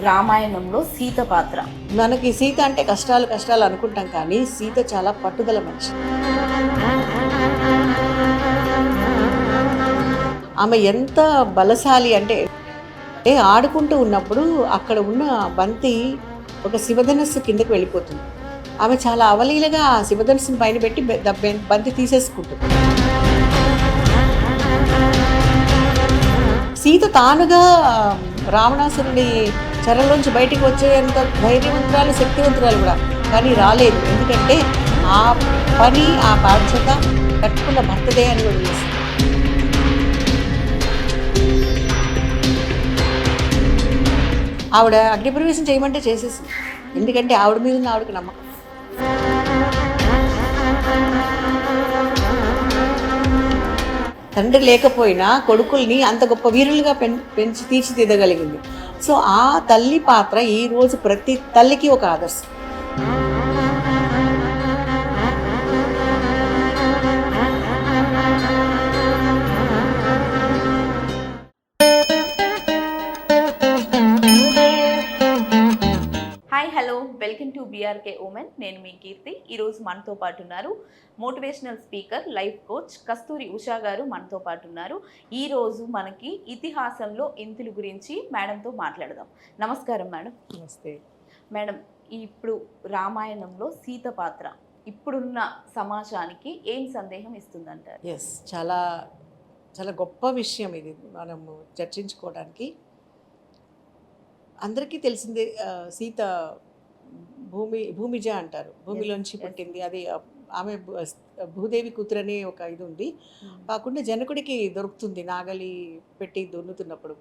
రామాయణంలో సీత పాత్ర. మనకి సీత అంటే కష్టాలు కష్టాలు అనుకుంటాం కానీ సీత చాలా పట్టుదల మనిషి. ఆమె ఎంత బలశాలి అంటే ఏ ఆడుకుంటూ ఉన్నప్పుడు అక్కడ ఉన్న బంతి ఒక శివధనస్సు కిందకి వెళ్ళిపోతుంది. ఆమె చాలా అవలీలగా ఆ శివధనస్సుని పైన పెట్టి బంతి తీసేసుకుంటుంది. సీత తానుగా రావణాసురుని చెరలోంచి బయటికి వచ్చేంత ధైర్యవంతురాలు శక్తివంతురాలు కూడా కానీ రాలేదు. ఎందుకంటే ఆ పని ఆ బాధ్యత కట్టుకున్న భర్తదే అని కూడా తెలుసు ఆవిడ అగ్నిప్రవేశం చేయమంటే చేసేసింది ఎందుకంటే ఆవిడ మీద ఉన్న ఆవిడకి నమ్మకం. తండ్రి లేకపోయినా కొడుకుల్ని అంత గొప్ప వీరులుగా పెం పెంచి తీర్చిదిద్దగలిగింది. సో ఆ తల్లి పాత్ర ఈ ప్రతి తల్లికి ఒక ఆదర్శం. వెల్కమ్ టు బీఆర్కే ఉమెన్ నేను మీ కీర్తి. ఈరోజు మనతో పాటు ఉన్నారు motivational speaker life coach Kasturi Usha గారు మనతో పాటు ఉన్నారు. ఈ రోజు మనకి ఇతిహాసంలో ఇంతుల గురించి మేడంతో మాట్లాడదాం. నమస్కారం మేడం. నమస్తే. మేడం ఇప్పుడు రామాయణంలో సీత పాత్ర ఇప్పుడున్న సమాజానికి ఏం సందేహం ఇస్తుందంటారు? ఎస్ చాలా చాలా గొప్ప విషయం ఇది. మనము చర్చించుకోవడానికి అందరికీ తెలిసిందే సీత భూమి భూమిజ అంటారు. భూమిలోంచి. పుట్టింది. అది ఆమె భూదేవి కూతురు అనే ఒక ఇది ఉంది కాకుండా జనకుడికి దొరుకుతుంది. నాగలి పెట్టి దున్నుతున్నప్పుడు.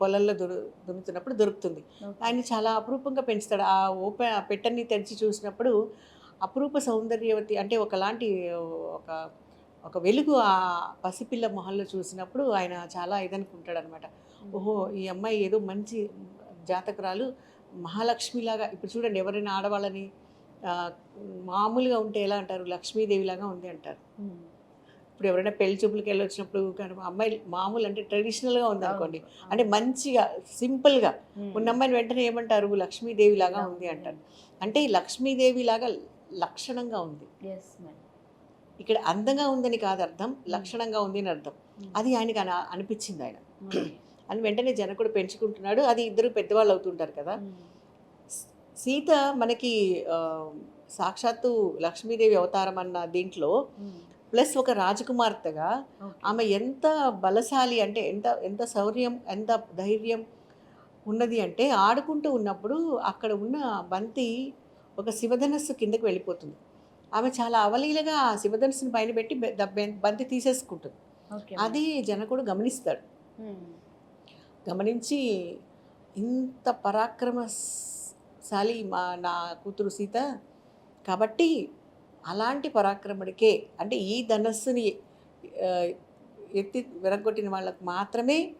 పొలంలో దురు దున్నుతున్నప్పుడు దొరుకుతుంది. ఆయన చాలా అపురూపంగా పెంచుతాడు. ఆ ఓపె ఆ పెట్టని తెరిచి చూసినప్పుడు అపురూప సౌందర్యవతి అంటే ఒకలాంటి ఒక ఒక వెలుగు ఆ పసిపిల్ల మొహంలో చూసినప్పుడు ఆయన చాలా ఇదనుకుంటాడు అనమాట ఓహో ఈ అమ్మాయి ఏదో మంచి జాతకురాలు. మహాలక్ష్మిలాగా ఇప్పుడు చూడండి ఎవరైనా ఆడవాళ్ళని మామూలుగా ఉంటే ఎలా అంటారు? లక్ష్మీదేవిలాగా ఉంది అంటారు. ఇప్పుడు ఎవరైనా పెళ్ళి చూపులకి వెళ్ళి వచ్చినప్పుడు కానీ అమ్మాయి మామూలు అంటే ట్రెడిషనల్గా ఉంది అనుకోండి. అంటే మంచిగా సింపుల్గా. ఉన్న అమ్మాయిని వెంటనే ఏమంటారు? లక్ష్మీదేవి లాగా ఉంది అంటారు. అంటే ఈ లక్ష్మీదేవి లాగా లక్షణంగా ఉంది. ఇక్కడ అందంగా ఉందని కాదు అర్థం లక్షణంగా ఉంది అని అర్థం. అది ఆయనకి అన- అనిపించింది ఆయన. అని వెంటనే జనకుడు పెంచుకుంటున్నాడు. అది ఇద్దరు పెద్దవాళ్ళు అవుతుంటారు కదా. సీత మనకి సాక్షాత్తు లక్ష్మీదేవి అవతారం అన్న దీంట్లో ప్లస్ ఒక రాజకుమార్తెగా ఆమె ఎంత బలశాలి అంటే ఎంత ఎంత శౌర్యం ఎంత ధైర్యం ఉన్నది అంటే ఆడుకుంటూ ఉన్నప్పుడు అక్కడ ఉన్న బంతి ఒక శివధనస్సు కిందకి వెళ్ళిపోతుంది. ఆమె చాలా అవలీలగా ఆ శివధనస్సుని పైన పెట్టి బంతి తీసేసుకుంటుంది. అది జనకుడు గమనిస్తాడు. గమనించి ఇంత పరాక్రమశాలి మా నా కూతురు సీత. కాబట్టి అలాంటి పరాక్రముడికే అంటే ఈ ధనస్సుని ఎత్తి విరగొట్టిన వాళ్ళకి మాత్రమే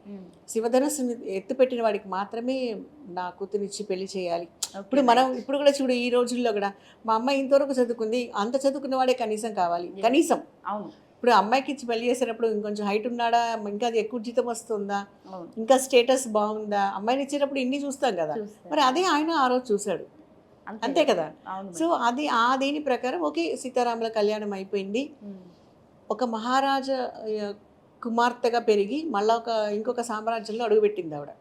శివధనస్సుని ఎత్తిపెట్టిన వాడికి మాత్రమే నా కూతురిచ్చి పెళ్ళి చేయాలి. ఇప్పుడు మనం ఇప్పుడు కూడా చూడు ఈ రోజుల్లో కూడా మా అమ్మాయి ఇంతవరకు చదువుకుంది అంత చదువుకున్న వాడే కనీసం కావాలి. కనీసం. అవును. ఇప్పుడు అమ్మాయికి ఇచ్చి పెళ్ళి చేసేటప్పుడు ఇంకొంచెం హైట్ ఉన్నాడా? ఇంకా అది ఎక్కువ జీతం వస్తుందా? ఇంకా స్టేటస్ బాగుందా? అమ్మాయిని ఇచ్చేటప్పుడు ఇన్ని చూస్తాం కదా. మరి అదే ఆయన ఆ రోజు చూశాడు. అంతే కదా. సో అది ఆ దీని ప్రకారం ఓకే సీతారాముల కళ్యాణం అయిపోయింది. ఒక మహారాజా కుమార్తెగా పెరిగి మళ్ళా ఒక ఇంకొక సామ్రాజ్యంలో అడుగుపెట్టింది ఆవిడ.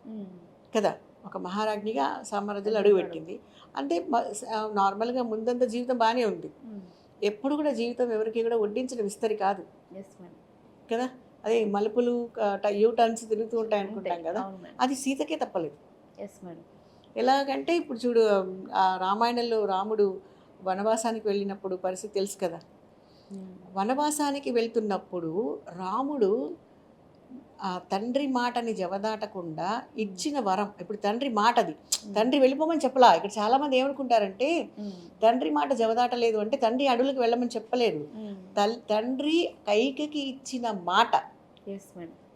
కదా. ఒక మహారాజ్ఞిగా సామ్రాజ్యంలో అడుగుపెట్టింది. అంటే నార్మల్గా ముందంత జీవితం బాగానే ఉంది. ఎప్పుడు కూడా జీవితం ఎవరికి కూడా వడ్డించిన విస్తరి కాదు. కదా? అదే మలుపులు యూ టర్న్స్ తిరుగుతూ ఉంటాయి అనుకుంటాం కదా? అది సీతకే తప్పలేదు. ఎలాగంటే ఇప్పుడు చూడు ఆ రామాయణంలో రాముడు వనవాసానికి వెళ్ళినప్పుడు పరిస్థితి తెలుసు కదా? ఉమ్. వనవాసానికి వెళ్తున్నప్పుడు రాముడు తండ్రి మాటని జవదాటకుండా ఇచ్చిన వరం. ఇప్పుడు తండ్రి మాట అది తండ్రి వెళ్ళిపోమని చెప్పలా. ఇక్కడ చాలా మంది ఏమనుకుంటారంటే. తండ్రి మాట జవదాటలేదు అంటే తండ్రి అడవులకు వెళ్ళమని చెప్పలేదు తండ్రి కైకకి ఇచ్చిన మాట.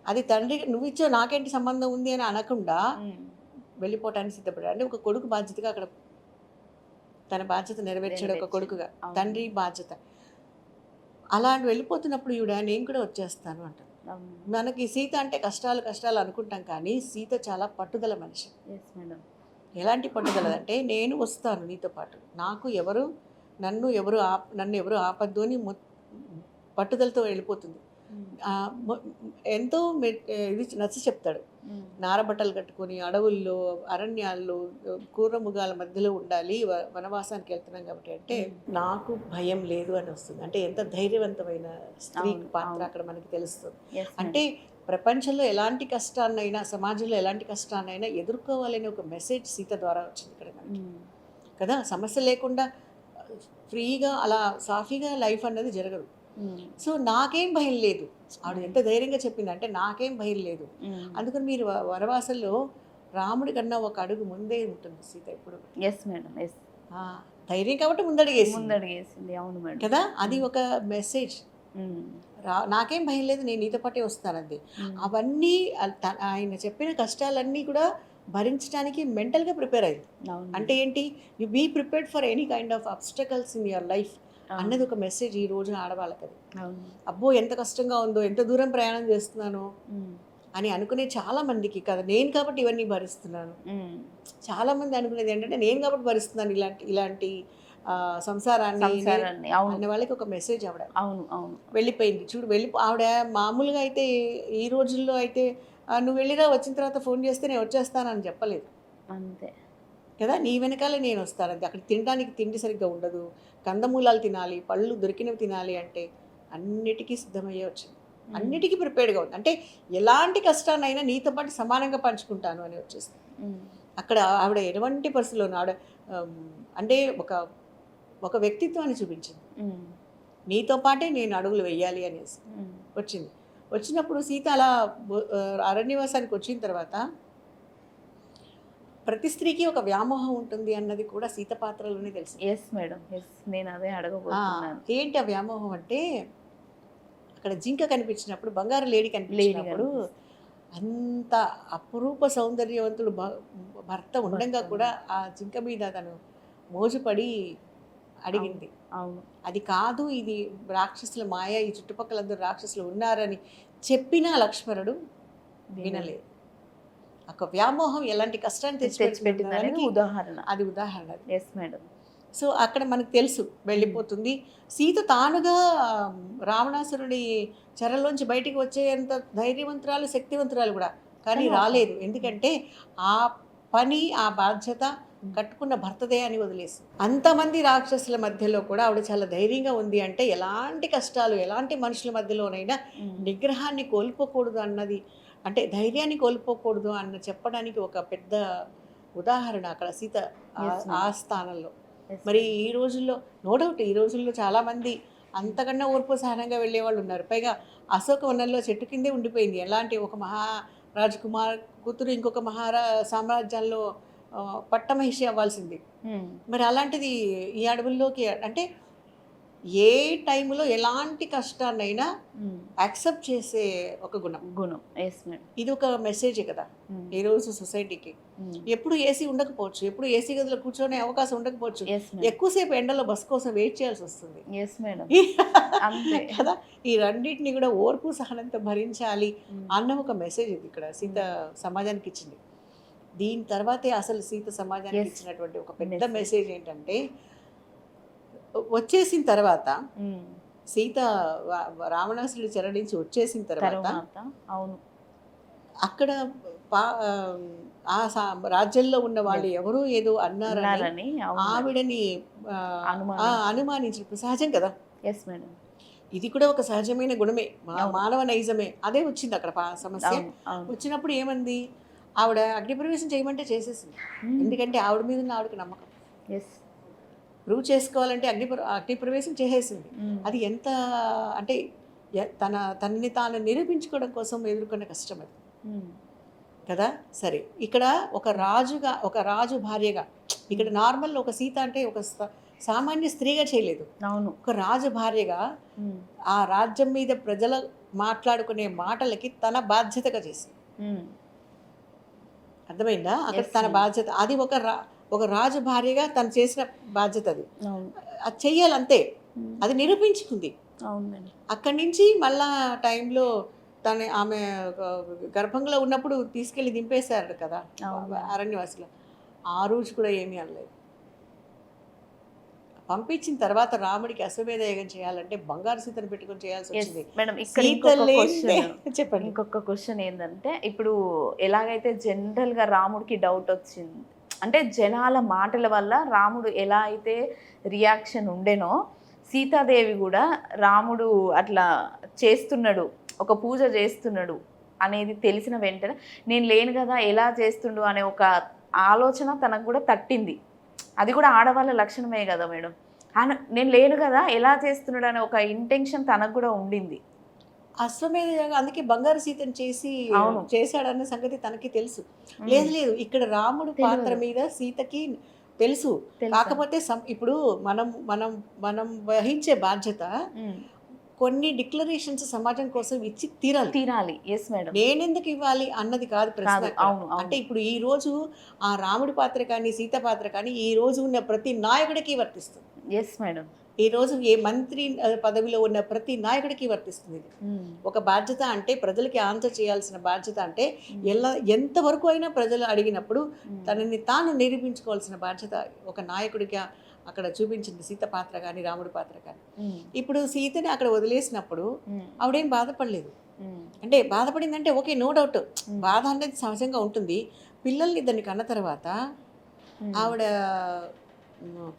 అది తండ్రి నువ్వు ఇచ్చో నాకేంటి సంబంధం ఉంది అని అనకుండా. వెళ్ళిపోవటానికి సిద్ధపడ్డాడు. అంటే ఒక కొడుకు బాధ్యతగా అక్కడ తన బాధ్యత నెరవేర్చాడు ఒక. కొడుకుగా. తండ్రి బాధ్యత. అలా వెళ్ళిపోతున్నప్పుడు ఈవిడ నేను కూడా వచ్చేస్తాను అంట అవును మనకి సీత అంటే కష్టాలు కష్టాలు అనుకుంటాం కానీ సీత చాలా పట్టుదల మనిషి. ఎలాంటి పట్టుదల? అంటే నేను వస్తాను నీతో పాటు. నాకు ఎవరు నన్ను ఎవరు నన్ను ఎవరు ఆపద్దు అని పట్టుదలతో వెళ్ళిపోతుంది. ఎంతో ఇది నచ్చ చెప్తాడు నారబట్టలు కట్టుకొని అడవుల్లో అరణ్యాల్లో కూరముగాల మధ్యలో ఉండాలి వనవాసానికి వెళ్తున్నాం కాబట్టి అంటే నాకు భయం లేదు అని వస్తుంది అంటే ఎంత ధైర్యవంతమైన స్త్రీ పాత్ర. అక్కడ మనకి తెలుస్తుంది. అంటే ప్రపంచంలో ఎలాంటి కష్టాన్నైనా సమాజంలో ఎలాంటి కష్టాన్నైనా ఎదుర్కోవాలనే ఒక మెసేజ్ సీత ద్వారా వచ్చింది ఇక్కడ. కదా సమస్య లేకుండా ఫ్రీగా అలా సాఫీగా లైఫ్ అన్నది జరగదు. సో నాకేం భయం లేదు. ఆవిడ ఎంత ధైర్యంగా చెప్పింది అంటే నాకేం భయం లేదు. అందుకని మీరు వనవాసంలో రాముడి కన్నా ఒక అడుగు ముందే ఉంటుంది సీత ఎప్పుడు. ఎస్ మేడం ఎస్ ధైర్యం కాబట్టి ముందడిగేసి ముందడిగేసింది. అవును మేడం కదా? అది ఒక మెసేజ్. రా నాకేం భయం లేదు నేను నీతో పాటే వస్తానంది. అవన్నీ ఆయన చెప్పిన కష్టాలన్నీ కూడా భరించడానికి మెంటల్గా ప్రిపేర్ అయింది. అంటే ఏంటి? You be prepared for any kind of obstacles in your life. అన్నది ఒక మెసేజ్ ఈ రోజు ఆడవాళ్ళకి అది అబ్బో ఎంత కష్టంగా ఉందో ఎంత దూరం ప్రయాణం చేస్తున్నాను. అని అనుకునే చాలా మందికి కదా నేను కాబట్టి ఇవన్నీ భరిస్తున్నాను. చాలా మంది అనుకునేది ఏంటంటే నేను కాబట్టి భరిస్తున్నాను ఇలాంటి ఇలాంటి సంసారాన్ని అనే వాళ్ళకి ఒక మెసేజ్ ఆవిడ అవును అవును. వెళ్ళిపోయింది. చూడు వెళ్ళి ఆవిడ మామూలుగా అయితే ఈ రోజుల్లో అయితే "ఆ, నువ్వు వెళ్ళిరా వచ్చిన తర్వాత ఫోన్ చేస్తే నేను వచ్చేస్తానని చెప్పలేదు. అంతే. కదా నీ వెనకాలే నేను వస్తాను అది అక్కడ తినడానికి తిండి సరిగ్గా ఉండదు కందమూలాలు తినాలి పళ్ళు దొరికినవి తినాలి అంటే అన్నిటికీ సిద్ధమయ్యే వచ్చింది. అన్నిటికీ ప్రిపేర్డ్గా ఉంది అంటే ఎలాంటి కష్టాన్నైనా నీతో పాటు సమానంగా పంచుకుంటాను అని వచ్చేసింది మ్మ్. అక్కడ ఆవిడ ఎటువంటి పరిస్థితుల్లో ఆవిడ అంటే ఒక ఒక వ్యక్తిత్వాన్ని చూపించింది. నీతో పాటే నేను అడుగులు వెయ్యాలి అనేసి. వచ్చింది వచ్చినప్పుడు సీత అలా అరణ్యవాసానికి వచ్చిన తర్వాత ప్రతి స్త్రీకి ఒక వ్యామోహం ఉంటుంది అన్నది కూడా సీత పాత్రలోనే తెలిసి. ఎస్ మేడం ఎస్ నేను అదే అడగబోతున్నాను. ఏంటి ఆ వ్యామోహం అంటే అక్కడ జింక కనిపించినప్పుడు బంగారు లేడీ కనిపించినప్పుడు అంత అపురూప సౌందర్యవంతుడు భర్త ఉండగా. కూడా ఆ జింక మీద తను మోజుపడి అడిగింది. అవును అది కాదు ఇది రాక్షసుల మాయ ఈ చుట్టుపక్కలందరూ రాక్షసులు ఉన్నారని చెప్పినా లక్ష్మణుడు వినలేదు. ఒక వ్యామోహం ఎలాంటి కష్టాన్ని తెచ్చిపెట్టింది అనేది తెచ్చిపెట్టింది ఉదాహరణ. అది ఉదాహరణ. ఎస్ మేడం సో అక్కడ మనకు తెలుసు వెళ్ళిపోతుంది. సీత తానుగా రావణాసురుడి చెరలోంచి బయటికి వచ్చేంత ధైర్యవంతురాలు శక్తివంతురాలు కూడా. కానీ రాలేదు. ఎందుకంటే ఆ పని ఆ బాధ్యత కట్టుకున్న భర్తదే అని వదిలేసి. అంతమంది రాక్షసుల మధ్యలో కూడా ఆవిడ చాలా ధైర్యంగా ఉంది అంటే ఎలాంటి కష్టాలు ఎలాంటి మనుషుల మధ్యలోనైనా మ్మ్. నిగ్రహాన్ని కోల్పోకూడదు అన్నది అంటే ధైర్యాన్ని కోల్పోకూడదు అన్న చెప్పడానికి ఒక పెద్ద ఉదాహరణ అక్కడ సీత ఆ- స్థానంలో. మరి ఈ రోజుల్లో నో డౌట్ ఈ రోజుల్లో చాలామంది అంతకన్నా ఓర్పు సహనంగా వెళ్ళే వాళ్ళు ఉన్నారు. పైగా అశోకవనంలో చెట్టు కిందే ఉండిపోయింది. ఎలాంటి ఒక మహా రాజకుమార్ కూతురు ఇంకొక మహారా సామ్రాజ్యాల్లో పట్టమహిషి అవ్వాల్సింది. మ్మ్. మరి అలాంటిది ఈ అడవుల్లోకి అంటే ఏ టైంలో ఎలాంటి కష్టాన్నైనా. యాక్సెప్ట్ చేసే ఒక గుణం గుణం ఇది ఒక మెసేజే కదా. ఈ రోజు సొసైటీకి. ఎప్పుడు ఏసీ ఉండకపోవచ్చు ఎప్పుడు ఏసీ గదిలో కూర్చొనే అవకాశం ఉండకపోవచ్చు ఎక్కువసేపు ఎండలో బస్ కోసం వెయిట్ చేయాల్సి వస్తుంది. కదా ఈ రెండింటిని కూడా ఓర్పు సహనంతో భరించాలి. అన్న ఒక మెసేజ్ ఇది ఇక్కడ సీత సమాజానికి ఇచ్చింది దీని తర్వాతే అసలు సీత సమాజానికి. ఇచ్చినటువంటి ఒక పెద్ద. మెసేజ్ ఏంటంటే వచ్చేసిన తర్వాత. సీత వ- రావణాసురుడి చెర నుంచి వచ్చేసిన తర్వాత అవును. అక్కడ పా- ఆ రాజ్యంలో ఉన్న వాళ్ళు ఎవరు ఏదో అన్నారని ఆవిడని అనుమానించడం సహజం కదా? ఎస్ మేడం ఇది కూడా ఒక సహజమైన గుణమే. మానవ నైజమే అదే వచ్చింది అక్కడ సమస్య. వచ్చినప్పుడు ఏమంది? ఆవిడ అగ్నిప్రవేశం చేయమంటే చేసేసింది. ఎందుకంటే ఆవిడ మీద ఉన్న ఆవిడకి నమ్మకం. ఎస్ ప్రూవ్ చేసుకోవాలంటే అగ్ని అగ్నిప్రవేశం చేసేసింది. అది ఎంత అంటే తన తనని తాను నిరూపించుకోవడం కోసం ఎదుర్కొన్న కష్టం అది. కదా? సరే. ఇక్కడ ఒక రాజుగా ఒక రాజు భార్యగా ఇక్కడ నార్మల్ ఒక సీత అంటే ఒక సామాన్య స్త్రీగా చేయలేదు. అవును. ఒక రాజు భార్యగా. ఆ రాజ్యం మీద ప్రజల మాట్లాడుకునే మాటలకి తన బాధ్యతగా చేసింది. అర్థమైందా? అక్కడ తన. బాధ్యత అది ఒక రా ఒక రాజు భార్యగా తను చేసిన బాధ్యత అది. అది చెయ్యాలి అంతే మ్మ్. అది నిరూపించుకుంది. అక్కడి నుంచి మళ్ళా టైంలో తన ఆమె గర్భంలో ఉన్నప్పుడు తీసుకెళ్ళి దింపేశారు కదా. అరణ్యవాసులు. ఆ రోజు కూడా ఏమీ అనలేదు. పంపించిన తర్వాత రాముడికి అశ్వమేధ యాగం చేయాలంటే బంగారు సీతను పెట్టుకొని చేయాల్సి వచ్చింది. మేడం ఇక్కడ చెప్పండి. ఇంకొక క్వశ్చన్ ఏంటంటే ఇప్పుడు ఎలాగైతే జనరల్గా రాముడికి డౌట్ వచ్చింది అంటే జనాల మాటల వల్ల రాముడు ఎలా అయితే రియాక్షన్ ఉండేనో సీతాదేవి కూడా రాముడు అట్లా చేస్తున్నాడు ఒక పూజ చేస్తున్నాడు అనేది తెలిసిన వెంటనే నేను లేను కదా ఎలా చేస్తుండు? అనే ఒక ఆలోచన తనకు కూడా తట్టింది. అది కూడా ఆడవాళ్ళ లక్షణమే కదా మేడం. నేను లేను కదా ఎలా చేస్తున్నాడు? అనే ఒక ఇంటెన్షన్ తనకు కూడా ఉండింది. అశ్వమేధ యాగం అందుకే బంగారు సీతను చేసి. చేశాడన్న సంగతి తనకి తెలుసు. లేదు లేదు. ఇక్కడ రాముడు. పాత్ర మీద సీతకి తెలుసు? కాకపోతే ఇప్పుడు మనం మనం మనం వహించే బాధ్యత. కొన్ని డిక్లరేషన్స్ సమాజం కోసం ఇచ్చి తీరాలి. తీరాలి. ఎస్ మేడం నేనెందుకు ఇవ్వాలి అన్నది కాదు ప్రశ్న. అవును అంటే ఇప్పుడు ఈ రోజు ఆ రాముడి పాత్ర కానీ సీత పాత్ర కానీ ఈ రోజు ఉన్న ప్రతి నాయకుడికి వర్తిస్తుంది. ఎస్ మేడం ఈ రోజు ఏ మంత్రి పదవిలో ఉన్న ప్రతి నాయకుడికి వర్తిస్తుంది ఇది. ఒక బాధ్యత అంటే ప్రజలకి ఆన్సర్ చేయాల్సిన బాధ్యత అంటే ఎలా ఎంతవరకు అయినా ప్రజలు అడిగినప్పుడు తనని తాను నిరూపించుకోవాల్సిన బాధ్యత ఒక నాయకుడిగా అక్కడ చూపించింది సీత పాత్ర కానీ రాముడి పాత్ర కానీ. ఇప్పుడు సీతని అక్కడ వదిలేసినప్పుడు ఆవిడేం బాధపడలేదు. అంటే బాధపడిందంటే ఓకే నో డౌట్. బాధ అనేది సహజంగా ఉంటుంది. పిల్లల్ని ఇద్దరిని కన్న తర్వాత ఆవిడ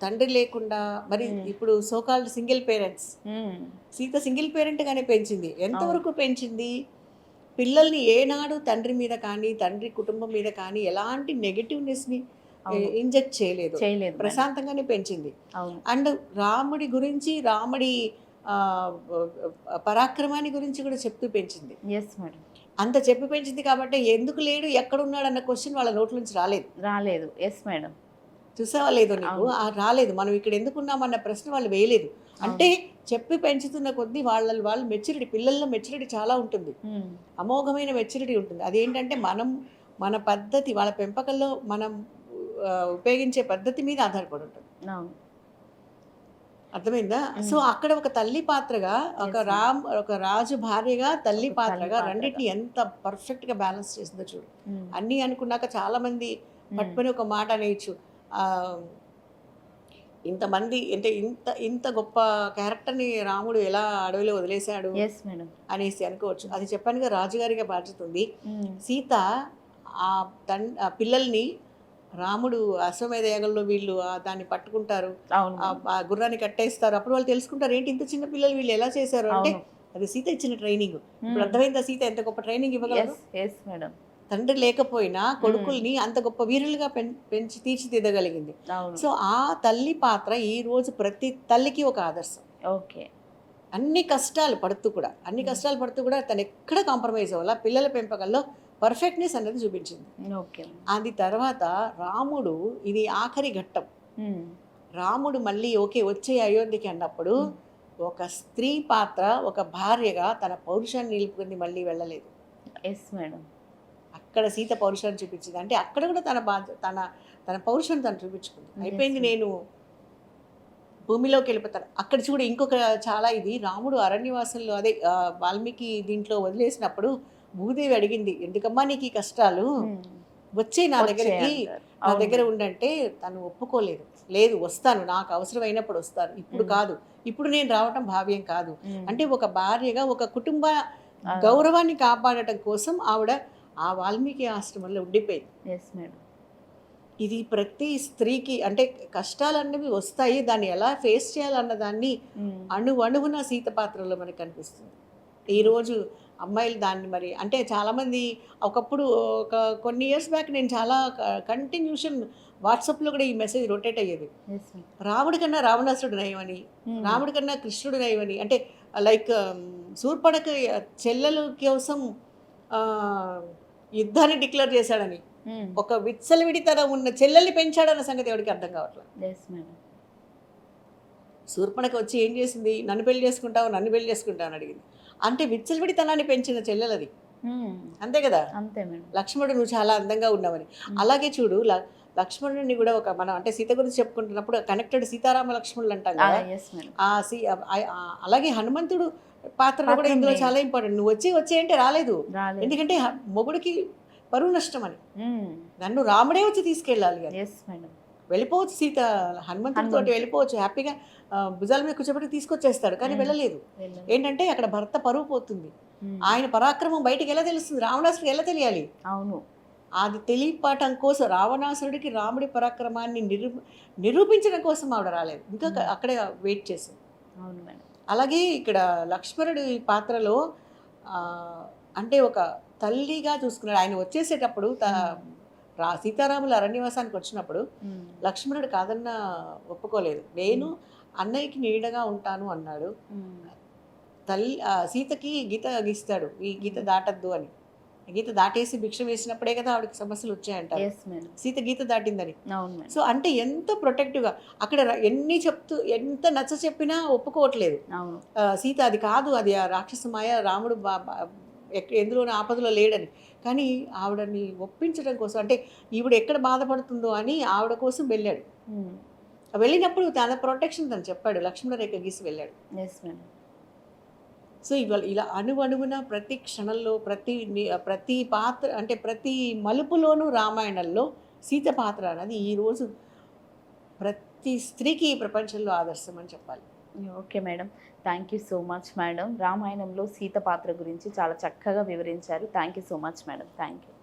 తండ్రి లేకుండా మరి. ఇప్పుడు so called single parents Sita single పేరెంట్గానే పెంచింది. ఎంతవరకు పెంచింది? పిల్లల్ని ఏనాడు తండ్రి మీద కానీ తండ్రి కుటుంబం మీద కానీ ఎలాంటి నెగటివ్నెస్ని. ఇంజెక్ట్ చేయలేదు. చేయలేదు. ప్రశాంతంగానే పెంచింది. అండ్ రాముడి గురించి రాముడి ఆ, పరాక్రమాన్ని గురించి కూడా చెప్తూ పెంచింది. ఎస్ మేడం అంత చెప్పి పెంచింది కాబట్టి ఎందుకు లేడు? ఎక్కడున్నాడు అన్న క్వశ్చన్ వాళ్ళ నోట్ల నుంచి రాలేదు. రాలేదు. ఎస్ మేడం చూసావా లేదో నీకు? రాలేదు. మనం ఇక్కడ ఎందుకున్నామన్న ప్రశ్న వాళ్ళు వేయలేదు. అంటే చెప్పి పెంచుతున్న కొద్దీ వాళ్ళ వాళ్ళ మెచ్యూరిటీ పిల్లల్లో మెచ్యూరిటీ చాలా ఉంటుంది. అమోఘమైన మెచ్యూరిటీ ఉంటుంది. అదేంటంటే మనం మన పద్ధతి వాళ్ళ పెంపకంలో మనం ఉపయోగించే పద్ధతి మీద ఆధారపడి ఉంటుంది. అర్థమైందా. సో అక్కడ ఒక తల్లి పాత్రగా ఒక. రామ్ ఒక రాజు భార్యగా తల్లి పాత్రగా. రెండింటిని ఎంత పర్ఫెక్ట్గా బ్యాలెన్స్ చేసిందో చూడు. అన్నీ అనుకున్నాక చాలా మంది ఉమ్. పట్టుకొని ఒక మాట అనేయచ్చు. ఇంతమంది అంటే ఇంత ఇంత గొప్ప క్యారెక్టర్ని రాముడు ఎలా అడవిలో వదిలేశాడు అనేసి అనుకోవచ్చు. అది చెప్పానుగా రాజుగారిగా బాధ్యత ఉంది. ఉమ్. సీత ఆ తన్ ఆ పిల్లల్ని రాముడు అశ్వమేధ యాగంలో వీళ్ళు దాన్ని పట్టుకుంటారు. ఆ గుర్రాన్ని కట్టేస్తారు. అప్పుడు వాళ్ళు తెలుసుకుంటారు ఏంటి ఇంత చిన్న పిల్లలు వీళ్ళు ఎలా చేశారు? అంటే అది సీత ఇచ్చిన ట్రైనింగ్. ఇప్పుడు అర్థమైందా సీత ఎంత గొప్ప ట్రైనింగ్ ఇవ్వగలరు తండ్రి లేకపోయినా కొడుకుల్ని అంత గొప్ప వీరులుగా పెం- పెంచి తీర్చిదిద్దగలిగింది. సో ఆ తల్లి పాత్ర ఈ రోజు ప్రతి తల్లికి ఒక ఆదర్శం. ఓకే. అన్ని కష్టాలు పడుతూ కూడా అన్ని. కష్టాలు పడుతూ కూడా తను ఎక్కడ కాంప్రమైజ్ అవ్వాల? పిల్లల పెంపకంలో పర్ఫెక్ట్నెస్ అనేది చూపించింది. ఓకే. అది తర్వాత రాముడు ఇది ఆఖరి ఘట్టం. రాముడు మళ్ళీ ఓకే వచ్చే అయోధ్యకి అన్నప్పుడు. ఒక స్త్రీ పాత్ర ఒక భార్యగా తన పౌరుషాన్ని నిలుపుకుంది మళ్ళీ వెళ్ళలేదు. ఎస్ మేడం అక్కడ సీత పౌరుషాన్ని చూపించింది అంటే అక్కడ కూడా తన బాధ్య తన తన పౌరుషాన్ని తను చూపించుకుంది అయిపోయింది. నేను భూమిలోకి వెళ్ళిపోతాను అక్కడ చూడు ఇంకొక చాలా ఇది రాముడు అరణ్యవాసంలో అదే వాల్మీకి దీంట్లో వదిలేసినప్పుడు భూదేవి అడిగింది ఎందుకమ్మా నీకు ఈ కష్టాలు ఉమ్. వచ్చే నా దగ్గరికి. నా దగ్గర. ఉండంటే తను ఒప్పుకోలేదు లేదు వస్తాను నాకు అవసరమైనప్పుడు వస్తాను ఇప్పుడు మ్మ్. కాదు ఇప్పుడు నేను రావటం భావ్యం కాదు ఉమ్. అంటే ఒక భార్యగా ఒక కుటుంబ. గౌరవాన్ని కాపాడటం కోసం ఆవిడ ఆ వాల్మీకి ఆశ్రమంలో ఉండిపోయింది. ఎస్ మేడం ఇది ప్రతి స్త్రీకి అంటే కష్టాలు అన్నవి వస్తాయి దాన్ని ఎలా ఫేస్ చేయాలన్న దాన్ని ఉమ్. అణు అణువున సీత పాత్రలో మనకు కనిపిస్తుంది. ఈరోజు అమ్మాయిలు దాన్ని మరి అంటే చాలామంది ఒకప్పుడు ఒక కొన్ని ఇయర్స్ బ్యాక్ నేను చాలా కంటిన్యూషన్ వాట్సాప్లో కూడా ఈ మెసేజ్ రొటేట్ అయ్యేది. రాముడి కన్నా రావణాసుడు నయమని ఉమ్. రాముడి కన్నా కృష్ణుడు నయమని అంటే లైక్ శూర్పడక చెల్లెల కోసం యుద్ధాన్ని డిక్లేర్ చేశాడని. ఉమ్. ఒక విచ్చలవిడితనం ఉన్న చెల్లెల్ని పెంచాడన్న సంగతి ఎవరికి అర్థం కావట్లేదు శూర్పణక వచ్చి ఏం చేసింది? నన్ను పెళ్ళి చేసుకుంటావు నన్ను పెళ్ళి చేసుకుంటావు అని అడిగింది. అంటే విచ్చలవిడితనాన్ని పెంచిన చెల్లెలది. ఉమ్. అంతే కదా? అంతే లక్ష్మణుడు నువ్వు చాలా అందంగా ఉన్నావని. అలాగే చూడు లక్ష్మణుడిని కూడా ఒక మనం అంటే సీత గురించి చెప్పుకుంటున్నప్పుడు కనెక్టెడ్ సీతారామ లక్ష్మణులు అంటాం కదా? ఆ- అలాగే హనుమంతుడు పాత్ర కూడా ఇందులో. చాలా ఇంపార్టెంట్. నువ్వు వచ్చి వచ్చే అంటే రాలేదు. ఎందుకంటే మొగుడికి పరువు నష్టం అని. నన్ను రాముడే వచ్చి తీసుకెళ్ళాలి వెళ్ళిపోవచ్చు సీత హనుమంతుడితో హనుమంతుడు. వెళ్ళిపోవచ్చు. హ్యాపీగా భుజాల మీద కూర్చోబెట్టి తీసుకొచ్చేస్తాడు కానీ. వెళ్ళలేదు. ఏంటంటే అక్కడ భర్త పరువు పోతుంది. ఆయన పరాక్రమం బయటికి ఎలా తెలుస్తుంది? రావణాసుడికి ఎలా తెలియాలి? అవును. అది తెలియపాటం కోసం రావణాసురుడికి రాముడి పరాక్రమాన్ని నిరూ నిరూపించడం కోసం ఆవిడ రాలేదు. ఇంకా. అక్కడే వెయిట్ చేసింది అవును మేడం అలాగే ఇక్కడ లక్ష్మణుడి పాత్రలో అంటే ఒక తల్లిగా చూసుకున్నాడు. ఆయన వచ్చేసేటప్పుడు త- రా సీతారాములు అరణ్యవాసానికి వచ్చినప్పుడు లక్ష్మణుడు కాదన్న ఒప్పుకోలేదు. నేను అన్నయ్యకి నీడగా ఉంటాను అన్నాడు. తల్లి సీతకి గీత గీస్తాడు. ఈ గీత దాటద్దు అని. గీత దాటేసి భిక్ష వేసినప్పుడే కదా ఆవిడకి సమస్యలు మేడం సీత గీత దాటిందని. సో అంటే ఎంతో ప్రొటెక్టివ్గా అక్కడ ఎన్ని చెప్తూ ఎంత నచ్చ చెప్పినా ఒప్పుకోవట్లేదు. సీత అది కాదు అది ఆ రాక్షస మాయ రాముడు ఎందులోనూ ఆపదలో లేడని. కానీ ఆవిడని ఒప్పించడం కోసం అంటే ఈవిడ ఎక్కడ బాధపడుతుందో అని ఆవిడ కోసం వెళ్ళాడు. వెళ్ళినప్పుడు తన ప్రొటెక్షన్ తను చెప్పాడు లక్ష్మణ రేఖ గీసి వెళ్ళాడు. సో ఇవాళ ఇలా అణువణువున ప్రతి క్షణంలో ప్రతి ప్రతి పాత్ర అంటే ప్రతి మలుపులోనూ రామాయణంలో సీత పాత్ర అన్నది ఈరోజు ప్రతి స్త్రీకి ఈ ప్రపంచంలో ఆదర్శం అని చెప్పాలి. Okay madam. Thank you so much madam. రామాయణంలో సీత పాత్ర గురించి చాలా చక్కగా వివరించారు. Thank you so much madam. Thank you.